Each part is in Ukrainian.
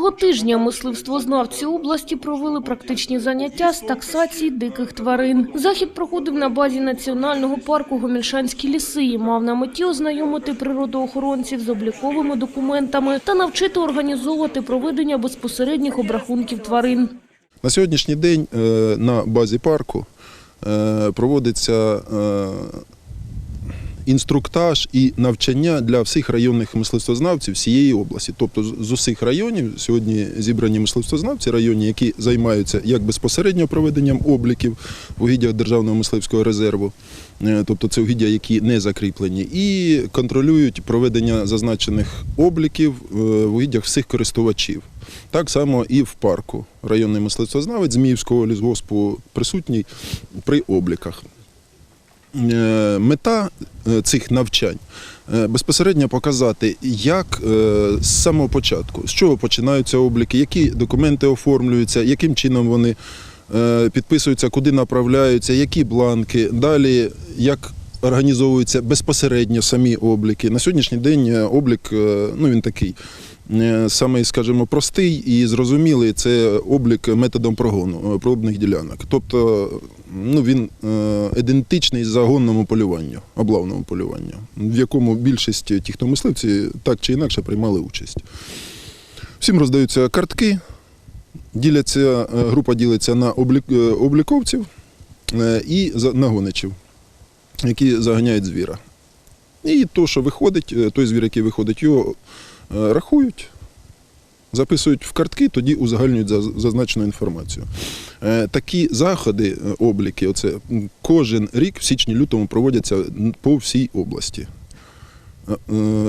Минулого тижня мисливствознавці області провели практичні заняття з таксації диких тварин. Захід проходив на базі національного парку Гомельшанські ліси і мав на меті ознайомити природоохоронців з обліковими документами та навчити організовувати проведення безпосередніх обрахунків тварин. На сьогоднішній день е, на базі парку е, проводиться е, інструктаж і навчання для всіх районних мисливствознавців всієї області. Тобто з- усіх районів сьогодні зібрані мисливствознавці, районні, які займаються як безпосередньо проведенням обліків в угіддях Державного мисливського резерву, е, тобто це угіддя, які не закріплені, і контролюють проведення зазначених обліків е, в угіддях всіх користувачів. Так само і в парку. Районний мисливствознавець Зміївського лісгоспу присутній при обліках. Е, Мета е, цих навчань е, безпосередньо показати, як з самого початку, з чого починаються обліки, які документи оформлюються, яким чином вони підписуються, куди направляються, які бланки, далі як організовуються безпосередньо самі обліки. На сьогоднішній день е, облік е, ну, він такий. е, Самий, скажімо, простий і зрозумілий це облік методом прогону пробних ділянок. Тобто ну, він ідентичний загонному полюванню, облавному полюванню, в якому більшість тих, хто мисливці, так чи інакше приймали участь. Всім роздаються картки, діляться, група ділиться на облік, обліковців і за- на гоничів, які заганяють звіра. І то, що виходить, е, той звір, який виходить, його е, рахують, записують в картки, тоді узагальнюють зазначену інформацію. Е, Такі заходи, обліки, оце кожен рік в січні-лютому проводяться по всій області.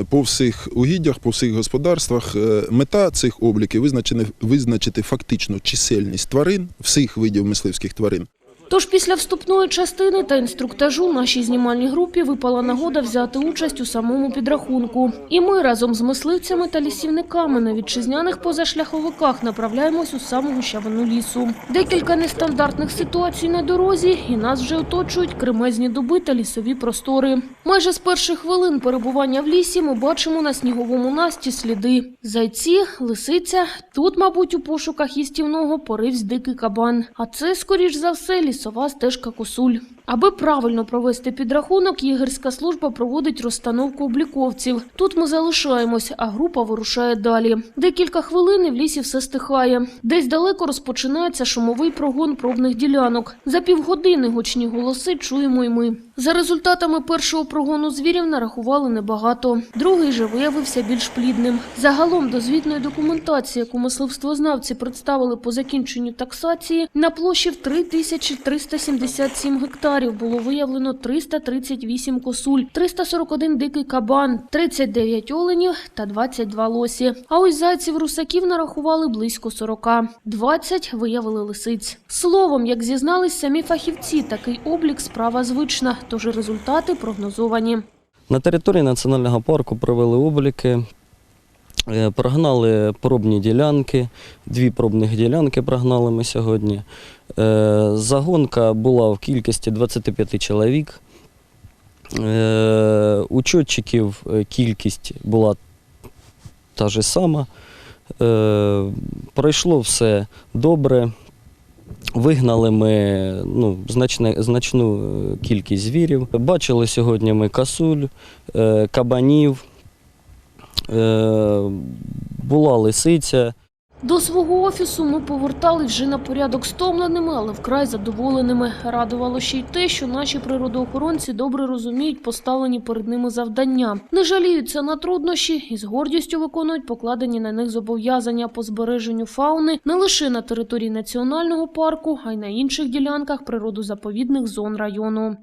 По всіх угіддях, по всіх господарствах. Мета цих обліків визначити фактично чисельність тварин, всіх видів мисливських тварин. Тож після вступної частини та інструктажу нашій знімальній групі випала нагода взяти участь у самому підрахунку. І ми разом з мисливцями та лісівниками на вітчизняних позашляховиках направляємось у саму гущавину лісу. Декілька нестандартних ситуацій на дорозі, і нас вже оточують кремезні дуби та лісові простори. Майже з перших хвилин перебування в лісі ми бачимо на сніговому насті сліди. Зайці, лисиця. Тут, мабуть, у пошуках їстівного поривсь дикий кабан. А це, скоріш за все, лісова стежка косуль. Аби правильно провести підрахунок, єгерська служба проводить розстановку обліковців. Тут ми залишаємось, а група вирушає далі. Декілька хвилин і в лісі все стихає. Десь далеко розпочинається шумовий прогон пробних ділянок. За півгодини гучні голоси чуємо й ми. За результатами першого прогону звірів нарахували небагато. Другий же виявився більш плідним. Загалом до звітної документації, яку мисливствознавці представили по закінченню таксації, на площі в 3377 гектарів було виявлено 338 косуль, 341 дикий кабан, 39 оленів та 22 лосі. А ось зайців русаків нарахували близько 40. 20 виявили лисиць. Словом, як зізнались самі фахівці, такий облік справа звична, тож результати прогнозовані. На території національного парку провели обліки, прогнали пробні ділянки, дві пробних ділянки прогнали ми сьогодні. Е, Загонка була в кількості 25 чоловік. Е, Учетчиків е, кількість була та ж сама. Е, Пройшло все добре. Вигнали ми ну, значне, значну е, кількість звірів. Бачили сьогодні ми касуль, е, кабанів, е, була лисиця. До свого офісу ми повертались вже на порядок стомленими, але вкрай задоволеними. Радувало ще й те, що наші природоохоронці добре розуміють поставлені перед ними завдання, не жаліються на труднощі і з гордістю виконують покладені на них зобов'язання по збереженню фауни не лише на території національного парку, а й на інших ділянках природозаповідних зон району.